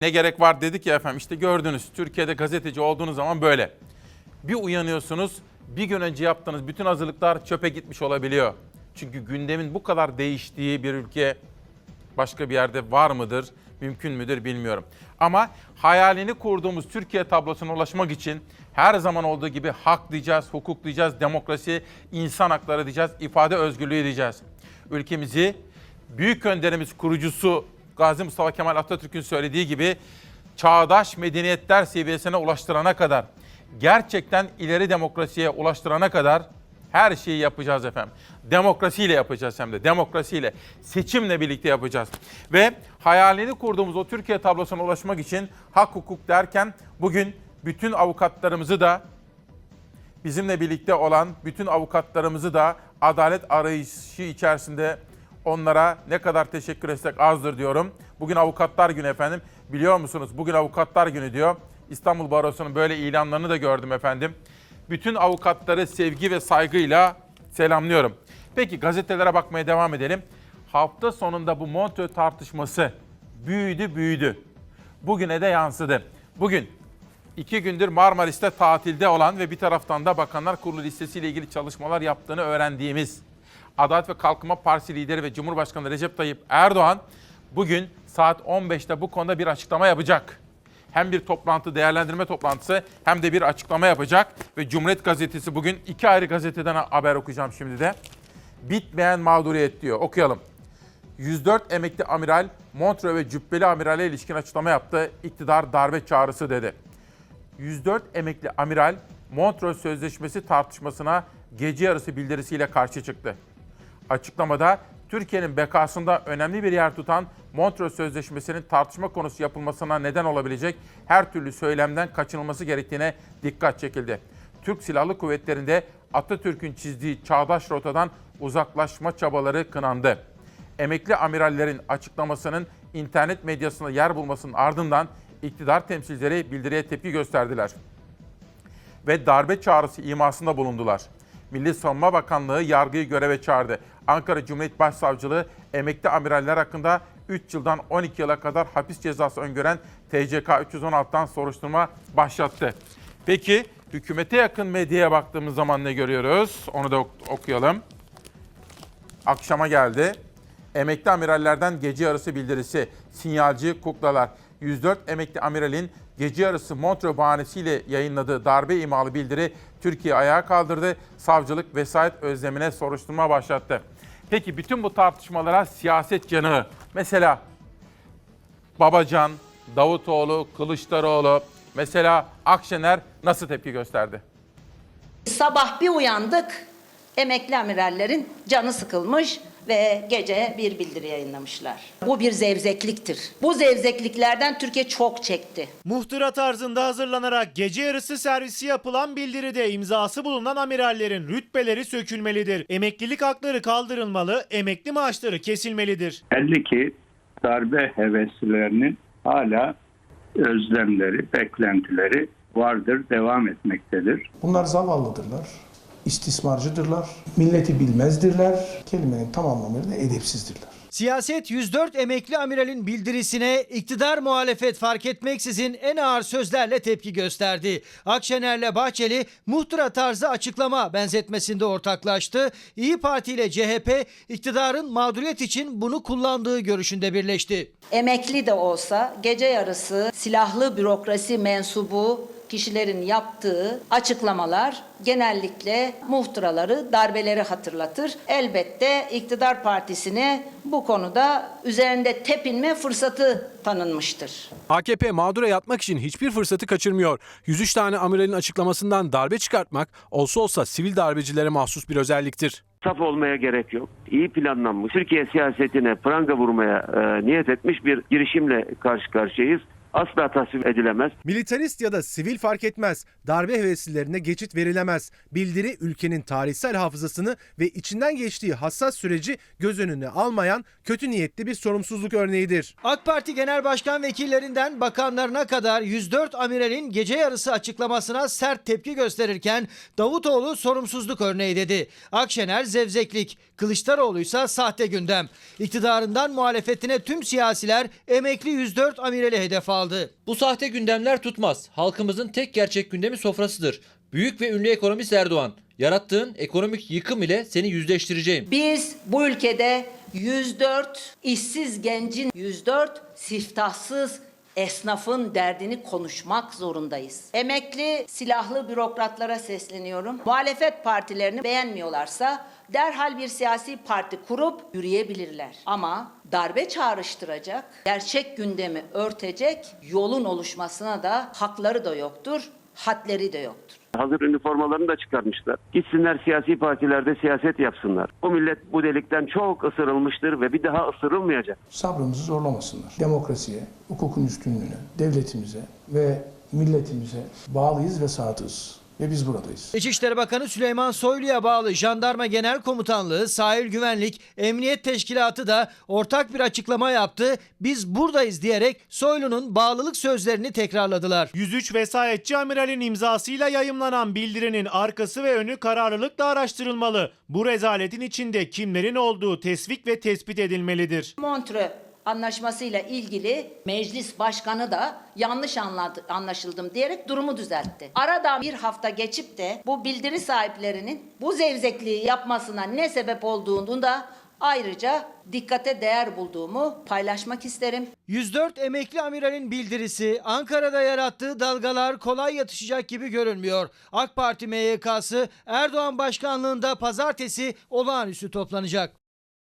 Ne gerek var dedik ya efendim işte gördünüz Türkiye'de gazeteci olduğunuz zaman böyle. Bir uyanıyorsunuz bir gün önce yaptığınız bütün hazırlıklar çöpe gitmiş olabiliyor. Çünkü gündemin bu kadar değiştiği bir ülke başka bir yerde var mıdır, mümkün müdür bilmiyorum. Ama hayalini kurduğumuz Türkiye tablosuna ulaşmak için her zaman olduğu gibi hak diyeceğiz, hukuk diyeceğiz, demokrasi, insan hakları diyeceğiz, ifade özgürlüğü diyeceğiz. Ülkemizi büyük önderimiz kurucusu Gazi Mustafa Kemal Atatürk'ün söylediği gibi çağdaş medeniyetler seviyesine ulaştırana kadar, gerçekten ileri demokrasiye ulaştırana kadar her şeyi yapacağız efendim. Demokrasiyle yapacağız hem de. Demokrasiyle, seçimle birlikte yapacağız. Ve hayalini kurduğumuz o Türkiye tablosuna ulaşmak için hak hukuk derken bugün bütün avukatlarımızı da bizimle birlikte olan bütün avukatlarımızı da adalet arayışı içerisinde onlara ne kadar teşekkür etsek azdır diyorum. Bugün avukatlar günü efendim. Biliyor musunuz? Bugün avukatlar günü diyor. İstanbul Barosu'nun böyle ilanlarını da gördüm efendim. Bütün avukatları sevgi ve saygıyla selamlıyorum. Peki gazetelere bakmaya devam edelim. Hafta sonunda bu Montreux tartışması büyüdü büyüdü. Bugüne de yansıdı. Bugün İki gündür Marmaris'te tatilde olan ve bir taraftan da Bakanlar Kurulu listesiyle ilgili çalışmalar yaptığını öğrendiğimiz Adalet ve Kalkınma Partisi lideri ve Cumhurbaşkanı Recep Tayyip Erdoğan bugün saat 15'te bu konuda bir açıklama yapacak. Hem bir toplantı, değerlendirme toplantısı hem de bir açıklama yapacak ve Cumhuriyet Gazetesi bugün iki ayrı gazeteden haber okuyacağım şimdi de. Bitmeyen mağduriyet diyor. Okuyalım. 104 emekli amiral Montreux ve Cübbeli Amiral'e ilişkin açıklama yaptı. İktidar darbe çağrısı dedi. 104 emekli amiral Montreux Sözleşmesi tartışmasına gece yarısı bildirisiyle karşı çıktı. Açıklamada Türkiye'nin bekasında önemli bir yer tutan Montreux Sözleşmesi'nin tartışma konusu yapılmasına neden olabilecek her türlü söylemden kaçınılması gerektiğine dikkat çekildi. Türk Silahlı Kuvvetleri'nde Atatürk'ün çizdiği çağdaş rotadan uzaklaşma çabaları kınandı. Emekli amirallerin açıklamasının internet medyasında yer bulmasının ardından iktidar temsilcileri bildiriye tepki gösterdiler ve darbe çağrısı imasında bulundular. Milli Savunma Bakanlığı yargıyı göreve çağırdı. Ankara Cumhuriyet Başsavcılığı emekli amiraller hakkında 3 yıldan 12 yıla kadar hapis cezası öngören TCK 316'dan soruşturma başlattı. Peki hükümete yakın medyaya baktığımız zaman ne görüyoruz? Onu da ok- okuyalım. Akşama geldi. Emekli amirallerden gece yarısı bildirisi. Sinyalci kuklalar. 104 emekli amiralin gece yarısı Montreux bahanesiyle yayınladığı darbe imalı bildiri Türkiye ayağa kaldırdı. Savcılık vesayet özlemine soruşturma başlattı. Peki bütün bu tartışmalara siyaset canı mesela Babacan, Davutoğlu, Kılıçdaroğlu, mesela Akşener nasıl tepki gösterdi? Sabah bir uyandık, emekli amirallerin canı sıkılmış ve gece bir bildiri yayınlamışlar. Bu bir zevzekliktir. Bu zevzekliklerden Türkiye çok çekti. Muhtıra tarzında hazırlanarak gece yarısı servisi yapılan bildiride imzası bulunan amirallerin rütbeleri sökülmelidir. Emeklilik hakları kaldırılmalı, emekli maaşları kesilmelidir. belli ki darbe heveslilerinin hala özlemleri, beklentileri vardır, devam etmektedir. Bunlar zavallıdırlar, istismarcıdırlar, milleti bilmezdirler, kelimenin tam anlamıyla edepsizdirler. Siyaset 104 emekli amiralin bildirisine iktidar muhalefet fark etmeksizin en ağır sözlerle tepki gösterdi. Akşener'le Bahçeli muhtıra tarzı açıklama benzetmesinde ortaklaştı. İyi Parti ile CHP iktidarın mağduriyet için bunu kullandığı görüşünde birleşti. Emekli de olsa gece yarısı silahlı bürokrasi mensubu kişilerin yaptığı açıklamalar genellikle muhtıraları, darbeleri hatırlatır. Elbette iktidar partisine bu konuda üzerinde tepinme fırsatı tanınmıştır. AKP mağdura yatmak için hiçbir fırsatı kaçırmıyor. 103 tane amiralin açıklamasından darbe çıkartmak olsa olsa sivil darbecilere mahsus bir özelliktir. saf olmaya gerek yok. İyi planlanmış, Türkiye siyasetine pranga vurmaya e, niyet etmiş bir girişimle karşı karşıyayız. Asla tasvip edilemez. Militarist ya da sivil fark etmez. Darbe heveslilerine geçit verilemez. Bildiri ülkenin tarihsel hafızasını ve içinden geçtiği hassas süreci göz önüne almayan kötü niyetli bir sorumsuzluk örneğidir. AK Parti Genel Başkan Vekillerinden bakanlarına kadar 104 amiralin gece yarısı açıklamasına sert tepki gösterirken Davutoğlu sorumsuzluk örneği dedi. Akşener zevzeklik, Kılıçdaroğlu ise sahte gündem. İktidarından muhalefetine tüm siyasiler emekli 104 amirali hedef aldı. Aldı. Bu sahte gündemler tutmaz. Halkımızın tek gerçek gündemi sofrasıdır. Büyük ve ünlü ekonomist Erdoğan. Yarattığın ekonomik yıkım ile seni yüzleştireceğim. Biz bu ülkede 104 işsiz gencin 104 siftahsız esnafın derdini konuşmak zorundayız. Emekli silahlı bürokratlara sesleniyorum. Muhalefet partilerini beğenmiyorlarsa derhal bir siyasi parti kurup yürüyebilirler. Ama darbe çağrıştıracak, gerçek gündemi örtecek yolun oluşmasına da hakları da yoktur, hadleri de yoktur. Hazır üniformalarını da çıkarmışlar. Gitsinler siyasi partilerde siyaset yapsınlar. Bu millet bu delikten çok ısırılmıştır ve bir daha ısırılmayacak. Sabrımızı zorlamasınlar. Demokrasiye, hukukun üstünlüğüne, devletimize ve milletimize bağlıyız ve sadığız. Ve biz buradayız. İçişleri Bakanı Süleyman Soylu'ya bağlı Jandarma Genel Komutanlığı, Sahil Güvenlik, Emniyet Teşkilatı da ortak bir açıklama yaptı. Biz buradayız diyerek Soylu'nun bağlılık sözlerini tekrarladılar. 103 vesayetçi amiralin imzasıyla yayımlanan bildirinin arkası ve önü kararlılıkla araştırılmalı. Bu rezaletin içinde kimlerin olduğu tesvik ve tespit edilmelidir. Montreux anlaşmasıyla ilgili meclis başkanı da yanlış anladı, anlaşıldım diyerek durumu düzeltti. Aradan bir hafta geçip de bu bildiri sahiplerinin bu zevzekliği yapmasına ne sebep olduğunu da ayrıca dikkate değer bulduğumu paylaşmak isterim. 104 emekli amiralin bildirisi Ankara'da yarattığı dalgalar kolay yatışacak gibi görünmüyor. AK Parti MYK'sı Erdoğan başkanlığında pazartesi olağanüstü toplanacak.